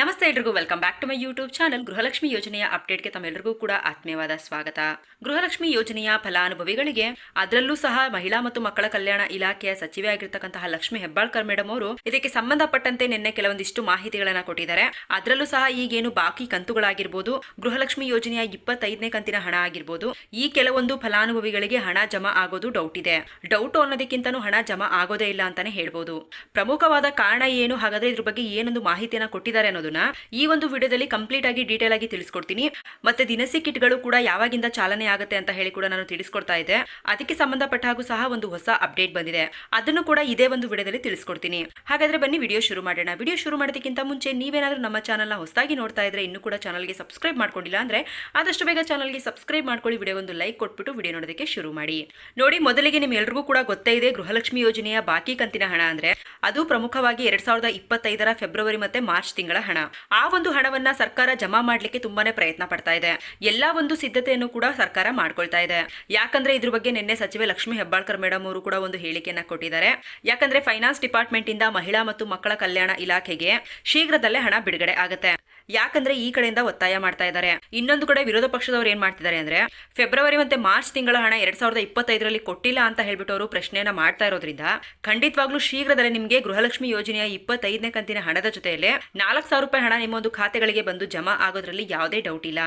ನಮಸ್ತೆ ಎಲ್ರಿಗೂ welcome back to my YouTube channel Gruhalakshmi ಯೋಜನೆಯ ಅಪ್ಡೇಟ್ಗೆ ತಮ್ಮೆಲ್ಲರಿಗೂ ಕೂಡ ಆತ್ಮೀಯವಾದ ಸ್ವಾಗತ. ಗೃಹಲಕ್ಷ್ಮಿ ಯೋಜನೆಯ ಫಲಾನುಭವಿಗಳಿಗೆ, ಅದರಲ್ಲೂ ಸಹ ಮಹಿಳಾ ಮತ್ತು ಮಕ್ಕಳ ಕಲ್ಯಾಣ ಇಲಾಖೆಯ ಸಚಿವೆ ಆಗಿರ್ತಕ್ಕಂತಹ ಲಕ್ಷ್ಮಿ ಹೆಬ್ಬಾಳ್ಕರ್ ಮೇಡಮ್ ಅವರು ಇದಕ್ಕೆ ಸಂಬಂಧಪಟ್ಟಂತೆ ನಿನ್ನೆ ಕೆಲವೊಂದಿಷ್ಟು ಮಾಹಿತಿಗಳನ್ನ ಕೊಟ್ಟಿದ್ದಾರೆ. ಅದರಲ್ಲೂ ಸಹ ಈಗೇನು ಬಾಕಿ ಕಂತುಗಳಾಗಿರ್ಬೋದು, ಗೃಹಲಕ್ಷ್ಮಿ ಯೋಜನೆಯ ಇಪ್ಪತ್ತೈದನೇ ಕಂತಿನ ಹಣ ಆಗಿರ್ಬೋದು, ಈ ಕೆಲವೊಂದು ಫಲಾನುಭವಿಗಳಿಗೆ ಹಣ ಜಮಾ ಆಗೋದು ಡೌಟ್ ಇದೆ. ಡೌಟ್ ಅನ್ನೋದಕ್ಕಿಂತನೂ ಹಣ ಜಮಾ ಆಗೋದೇ ಇಲ್ಲ ಅಂತಾನೆ ಹೇಳ್ಬೋದು. ಪ್ರಮುಖವಾದ ಕಾರಣ ಏನು, ಹಾಗಾದ್ರೆ ಇದ್ರ ಬಗ್ಗೆ ಏನೊಂದು ಮಾಹಿತಿಯನ್ನ ಕೊಟ್ಟಿದ್ದಾರೆ ಅನ್ನೋದನ್ನ ಈ ಒಂದು ವಿಡಿಯೋದಲ್ಲಿ ಕಂಪ್ಲೀಟ್ ಆಗಿ ಡೀಟೇಲ್ ಆಗಿ ತಿಳಿಸ್ಕೊಡ್ತೀನಿ. ಮತ್ತೆ ದಿನಸಿ ಕಿಟ್ಗಳು ಕೂಡ ಯಾವಾಗಿಂದ ಚಾಲನೆ ಆಗುತ್ತೆ ಅಂತ ಹೇಳಿ ಕೂಡ ನಾನು ತಿಳಿಸ್ಕೊಡ್ತಾ ಇದ್ದೆ. ಅದಕ್ಕೆ ಸಂಬಂಧಪಟ್ಟ ಹಾಗೂ ಸಹ ಒಂದು ಹೊಸ ಅಪ್ಡೇಟ್ ಬಂದಿದೆ. ಅದನ್ನು ಕೂಡ ಇದೇ ಒಂದು ವಿಡಿಯೋದಲ್ಲಿ ತಿಳಿಸ್ಕೊಡ್ತೀನಿ. ಹಾಗಾದ್ರೆ ಬನ್ನಿ ವಿಡಿಯೋ ಶುರು ಮಾಡೋಣ. ವಿಡಿಯೋ ಶುರು ಮಾಡೋದಕ್ಕಿಂತ ಮುಂಚೆ ನೀವೇನಾದ್ರೂ ನಮ್ಮ ಚಾನಲ್ನ ಹೊಸದಾಗಿ ನೋಡ್ತಾ ಇದ್ರೆ ಇನ್ನೂ ಕೂಡ ಚಾನಲ್ಗೆ ಸಬ್ಸ್ಕ್ರೈಬ್ ಮಾಡ್ಕೊಂಡಿಲ್ಲ ಅಂದ್ರೆ ಆದಷ್ಟು ಬೇಗ ಚಾನಲ್ಗೆ ಸಬ್ಸ್ಕ್ರೈಬ್ ಮಾಡ್ಕೊಳ್ಳಿ. ವಿಡಿಯೋ ಒಂದು ಲೈಕ್ ಕೊಟ್ಬಿಟ್ಟು ವಿಡಿಯೋ ನೋಡೋದಕ್ಕೆ ಶುರು ಮಾಡಿ. ನೋಡಿ, ಮೊದಲಿಗೆ ನಿಮ್ಮೆಲ್ರಿಗೂ ಕೂಡ ಗೊತ್ತೇ ಇದೆ ಗೃಹಲಕ್ಷ್ಮಿ ಯೋಜನೆಯ ಬಾಕಿ ಕಂತಿನ ಹಣ ಅಂದ್ರೆ ಅದು ಪ್ರಮುಖವಾಗಿ ಎರಡ್ ಸಾವಿರದ ಇಪ್ಪತ್ತೈದರ ಫೆಬ್ರವರಿ ಮತ್ತೆ ಮಾರ್ಚ್ ತಿಂಗಳ ಹಣ. ಆ ಒಂದು ಹಣವನ್ನ ಸರ್ಕಾರ ಜಮಾ ಮಾಡ್ಲಿಕ್ಕೆ ತುಂಬಾನೇ ಪ್ರಯತ್ನ ಪಡ್ತಾ ಇದೆ. ಎಲ್ಲಾ ಒಂದು ಸಿದ್ಧತೆಯನ್ನು ಕೂಡ ಸರ್ಕಾರ ಮಾಡ್ಕೊಳ್ತಾ ಇದೆ. ಯಾಕಂದ್ರೆ ಇದ್ರ ಬಗ್ಗೆ ನಿನ್ನೆ ಸಚಿವೆ ಲಕ್ಷ್ಮಿ ಹೆಬ್ಬಾಳ್ಕರ್ ಮೇಡಮ್ ಅವರು ಕೂಡ ಒಂದು ಹೇಳಿಕೆಯನ್ನ ಕೊಟ್ಟಿದ್ದಾರೆ. ಯಾಕಂದ್ರೆ ಫೈನಾನ್ಸ್ ಡಿಪಾರ್ಟ್ಮೆಂಟ್ ಇಂದ ಮಹಿಳಾ ಮತ್ತು ಮಕ್ಕಳ ಕಲ್ಯಾಣ ಇಲಾಖೆಗೆ ಶೀಘ್ರದಲ್ಲೇ ಹಣ ಬಿಡುಗಡೆ ಆಗುತ್ತೆ. ಯಾಕಂದ್ರೆ ಈ ಕಡೆಯಿಂದ ಒತ್ತಾಯ ಮಾಡ್ತಾ ಇದ್ದಾರೆ. ಇನ್ನೊಂದು ಕಡೆ ವಿರೋಧ ಪಕ್ಷದವರು ಏನ್ ಮಾಡ್ತಿದ್ದಾರೆ ಅಂದ್ರೆ, ಫೆಬ್ರವರಿ ಮತ್ತೆ ಮಾರ್ಚ್ ತಿಂಗಳ ಹಣ ಎರಡ್ ಸಾವಿರದ ಇಪ್ಪತ್ತೈದರಲ್ಲಿ ಕೊಟ್ಟಿಲ್ಲ ಅಂತ ಹೇಳ್ಬಿಟ್ಟು ಅವರು ಪ್ರಶ್ನೆಯನ್ನ ಮಾಡ್ತಾ ಇರೋದ್ರಿಂದ, ಖಂಡಿತವಾಗ್ಲೂ ಶೀಘ್ರದಲ್ಲೇ ನಿಮಗೆ ಗೃಹಲಕ್ಷ್ಮಿ ಯೋಜನೆಯ ಇಪ್ಪತ್ತೈದನೇ ಕಂತಿನ ಹಣದ ಜೊತೆಯಲ್ಲೇ ನಾಲ್ಕು ಸಾವಿರ ರೂಪಾಯಿ ಹಣ ನಿಮ್ಮ ಒಂದು ಖಾತೆಗಳಿಗೆ ಬಂದು ಜಮಾ ಆಗೋದ್ರಲ್ಲಿ ಯಾವುದೇ ಡೌಟ್ ಇಲ್ಲ.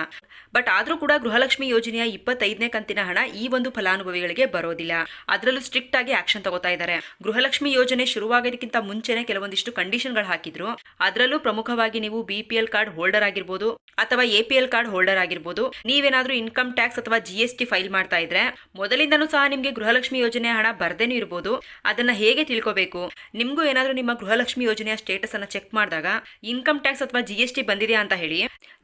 ಬಟ್ ಆದ್ರೂ ಕೂಡ ಗೃಹಲಕ್ಷ್ಮಿ ಯೋಜನೆಯ ಇಪ್ಪತ್ತೈದನೇ ಕಂತಿನ ಹಣ ಈ ಒಂದು ಫಲಾನುಭವಿಗಳಿಗೆ ಬರೋದಿಲ್ಲ. ಅದರಲ್ಲೂ ಸ್ಟ್ರಿಕ್ಟ್ ಆಗಿ ಆಕ್ಷನ್ ತಗೋತಾ ಇದ್ದಾರೆ. ಗೃಹಲಕ್ಷ್ಮಿ ಯೋಜನೆ ಶುರುವಾಗೋದಕ್ಕಿಂತ ಮುಂಚೆನೆ ಕೆಲವೊಂದಿಷ್ಟು ಕಂಡೀಷನ್ಗಳು ಹಾಕಿದ್ರು. ಅದರಲ್ಲೂ ಪ್ರಮುಖವಾಗಿ ನೀವು ಬಿಪಿಎಲ್ ಕಾರ್ಡ್ ಕಾರ್ಡ್ ಹೋಲ್ಡರ್ ಆಗಿರ್ಬೋದು ಅಥವಾ A P L card holder ಆಗಿರ್ಬೋದು, ನೀವೇನಾದ್ರೂ ಇನ್ಕಮ್ ಟ್ಯಾಕ್ಸ್ ಅಥವಾ ಜಿ ಎಸ್ ಟಿ ಫೈಲ್ ಮಾಡ್ತಾ ಇದ್ರೆ ಮೊದಲಿಂದನೂ ಸಹ ನಿಮಗೆ ಗೃಹಲಕ್ಷ್ಮಿ ಯೋಜನೆ ಹಣ ಬರ್ದೇನೂ ಇರ್ಬೋದು. ಅದನ್ನ ಹೇಗೆ ತಿಳ್ಕೋಬೇಕು? ನಿಮ್ಗೂ ಏನಾದರೂ ನಿಮ್ಮ ಗೃಹಲಕ್ಷ್ಮಿ ಯೋಜನೆಯ ಸ್ಟೇಟಸ್ ಅನ್ನ ಚೆಕ್ ಮಾಡಿದಾಗ ಇನ್ಕಮ್ ಟ್ಯಾಕ್ಸ್ ಅಥವಾ ಜಿ ಎಸ್ ಟಿ ಬಂದಿದೆಯಾ ಅಂತ ಹೇಳಿ,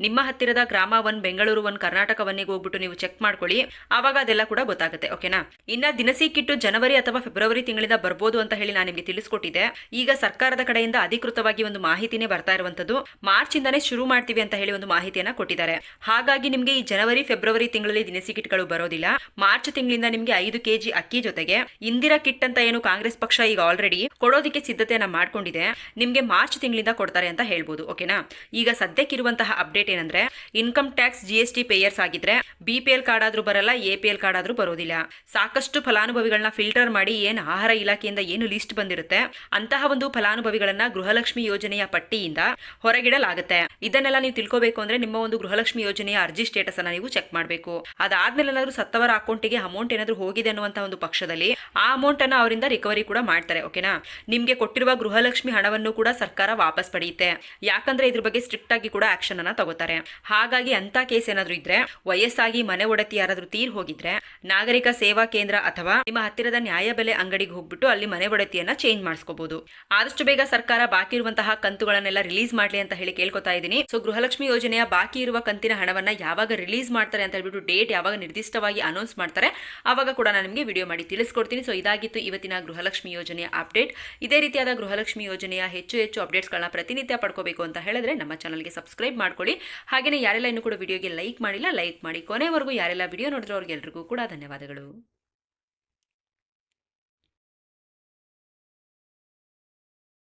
ನಿಮ್ಮ ಹತ್ತಿರದ ಗ್ರಾಮ ಒನ್, ಬೆಂಗಳೂರು ಒನ್, ಕರ್ನಾಟಕ ಒನ್ನಿಗೆ ಹೋಗ್ಬಿಟ್ಟು ನೀವು ಚೆಕ್ ಮಾಡ್ಕೊಳ್ಳಿ. ಆವಾಗ ಅದೆಲ್ಲ ಕೂಡ ಗೊತ್ತಾಗುತ್ತೆ ಓಕೆನಾ ಇನ್ನ ದಿನಸಿ ಕಿಟ್ಟು ಜನವರಿ ಅಥವಾ ಫೆಬ್ರವರಿ ತಿಂಗಳಿಂದ ಬರ್ಬೋದು ಅಂತ ಹೇಳಿ ನಾನು ನಿಮಗೆ ತಿಳಿಸ್ಕೊಟ್ಟಿದ್ದೆ. ಈಗ ಸರ್ಕಾರದ ಕಡೆಯಿಂದ ಅಧಿಕೃತವಾಗಿ ಒಂದು ಮಾಹಿತಿನೇ ಬರ್ತಾ ಇರುವಂತದ್ದು ಮಾರ್ಚ್ ಇಂದಾನೇ ಶುರು ಮಾಡ್ತೀವಿ ಅಂತ ಹೇಳಿ ಒಂದು ಮಾಹಿತಿಯನ್ನ ಕೊಟ್ಟಿದ್ದಾರೆ. ಹಾಗಾಗಿ ನಿಮಗೆ ಈ ಜನವರಿ, ಫೆಬ್ರವರಿ ತಿಂಗಳಲ್ಲಿ ದಿನಸಿ ಕಿಟ್ಗಳು ಬರೋದಿಲ್ಲ. ಮಾರ್ಚ್ ತಿಂಗಳಿಂದ ನಿಮಗೆ ಐದು ಕೆಜಿ ಅಕ್ಕಿ ಜೊತೆಗೆ ಇಂದಿರಾ ಕಿಟ್ ಅಂತ ಏನು ಕಾಂಗ್ರೆಸ್ ಪಕ್ಷ ಈಗ ಆಲ್ರೆಡಿ ಕೊಡೋದಕ್ಕೆ ಸಿದ್ಧತೆಯನ್ನ ಮಾಡ್ಕೊಂಡಿದೆ. ನಿಮಗೆ ಮಾರ್ಚ್ ತಿಂಗಳಿಂದ ಕೊಡ್ತಾರೆ ಅಂತ ಹೇಳ್ಬೋದು ಓಕೆನಾ ಈಗ ಸದ್ಯಕ್ಕಿರುವಂತಹ ಅಪ್ಡೇಟ್ ಏನಂದ್ರೆ income tax G S T payers ಆಗಿದ್ರೆ ಬಿಪಿಎಲ್ ಕಾರ್ಡ್ ಆದ್ರೂ ಬರಲ್ಲ ಎಪಿಎಲ್ ಕಾರ್ಡ್ ಆದ್ರೂ ಬರೋದಿಲ್ಲ. ಸಾಕಷ್ಟು ಫಲಾನುಭವಿಗಳನ್ನ ಫಿಲ್ಟರ್ ಮಾಡಿ ಏನು ಆಹಾರ ಇಲಾಖೆಯಿಂದ ಏನು ಲಿಸ್ಟ್ ಬಂದಿರುತ್ತೆ, ಅಂತಹ ಒಂದು ಫಲಾನುಭವಿಗಳನ್ನ ಗೃಹಲಕ್ಷ್ಮಿ ಯೋಜನೆಯ ಪಟ್ಟಿಯಿಂದ ಹೊರಗಿಡಲಾಗುತ್ತೆ. ಇದನ್ನೆಲ್ಲ ನೀವು ತಿಳ್ಕೋಬೇಕು ಅಂದ್ರೆ ನಿಮ್ಮ ಒಂದು ಗೃಹಲಕ್ಷ್ಮಿ ಯೋಜನೆಯ ಅರ್ಜಿ ಸ್ಟೇಟಸ್ ಅನ್ನ ನೀವು ಚೆಕ್ ಮಾಡಬೇಕು. ಅದಾದ್ಮೇಲೆ ಏನಾದ್ರೂ ಸತ್ತವರ ಅಕೌಂಟಿಗೆ ಅಮೌಂಟ್ ಏನಾದ್ರು ಹೋಗಿದೆ ಅನ್ನುವಂತಹ ಒಂದು ಪಕ್ಷದಲ್ಲಿ ಆ ಅಮೌಂಟ್ ಅನ್ನ ಅವರಿಂದ ರಿಕವರಿ ಕೂಡ ಮಾಡ್ತಾರೆ ಓಕೆನಾ ನಿಮ್ಗೆ ಕೊಟ್ಟಿರುವ ಗೃಹಲಕ್ಷ್ಮಿ ಹಣವನ್ನು ಕೂಡ ಸರ್ಕಾರ ವಾಪಸ್ ಪಡೆಯುತ್ತೆ. ಯಾಕಂದ್ರೆ ಇದ್ರ ಬಗ್ಗೆ ಸ್ಟ್ರಿಕ್ಟ್ ಆಗಿ ಕೂಡ ಆಕ್ಷನ್ ಅನ್ನ ತಗೋತಾರೆ. ಹಾಗಾಗಿ ಅಂತ ಕೇಸ್ ಏನಾದ್ರೂ ಇದ್ರೆ, ವಯಸ್ಸಾಗಿ ಮನೆ ಒಡತಿ ಯಾರಾದ್ರೂ ತೀರ್ ಹೋಗಿದ್ರೆ, ನಾಗರಿಕ ಸೇವಾ ಕೇಂದ್ರ ಅಥವಾ ನಿಮ್ಮ ಹತ್ತಿರದ ನ್ಯಾಯಬೆಲೆ ಅಂಗಡಿಗೆ ಹೋಗ್ಬಿಟ್ಟು ಅಲ್ಲಿ ಮನೆ ಒಡತಿಯನ್ನ ಚೇಂಜ್ ಮಾಡಿಸ್ಕೋಬಹುದು ಆದಷ್ಟು ಬೇಗ ಸರ್ಕಾರ ಬಾಕಿ ಇರುವಂತಹ ಕಂತುಗಳನ್ನೆಲ್ಲ ರಿಲೀಸ್ ಮಾಡ್ಲಿ ಅಂತ ಹೇಳಿ ಕೇಳ್ಕೊತಾ ಇದ್ದೀನಿ ಸೊ ಗೃಹಲಕ್ಷ್ಮಿ ಯೋಜನೆಯ ಬಾಕಿ ಇರುವ ಕಂತಿನ ಹಣವನ್ನ ಯಾವಾಗ ರಿಲೀಸ್ ಮಾಡ್ತಾರೆ ಅಂತ ಹೇಳ್ಬಿಟ್ಟು ಡೇಟ್ ಯಾವಾಗ ನಿರ್ದಿಷ್ಟವಾಗಿ ಅನೌನ್ಸ್ ಮಾಡ್ತಾರೆ ಆವಾಗ ಕೂಡ ನಾನು ನಿಮಗೆ ವಿಡಿಯೋ ಮಾಡಿ ತಿಳಿಸ್ಕೊಡ್ತೀನಿ. ಸೊ ಇದಾಗಿತ್ತು ಇವತ್ತಿನ ಗೃಹಲಕ್ಷ್ಮಿ ಯೋಜನೆಯ ಅಪ್ಡೇಟ್ ಇದೇ ರೀತಿಯಾದ ಗೃಹಲಕ್ಷ್ಮಿ ಯೋಜನೆಯ ಹೆಚ್ಚು ಹೆಚ್ಚು ಅಪ್ಡೇಟ್ಸ್ಗಳನ್ನ ಪ್ರತಿನಿತ್ಯ ಪಡ್ಕೋಬೇಕು ಅಂತ ಹೇಳಿದ್ರೆ ನಮ್ಮ ಚಾನಲ್ಗೆ ಸಬ್ಸ್ಕ್ರೈಬ್ ಮಾಡ್ಕೊಳ್ಳಿ. ಹಾಗೆಯೇ ಯಾರೆಲ್ಲ ಇನ್ನೂ ಕೂಡ ವಿಡಿಯೋಗೆ ಲೈಕ್ ಮಾಡಿಲ್ಲ ಲೈಕ್ ಮಾಡಿ ಕೊನೆವರೆಗೂ ಯಾರೆಲ್ಲ ವಿಡಿಯೋ ನೋಡಿದ್ರೆ ಅವ್ರಿಗೆಲ್ರಿಗೂ ಕೂಡ ಧನ್ಯವಾದಗಳು.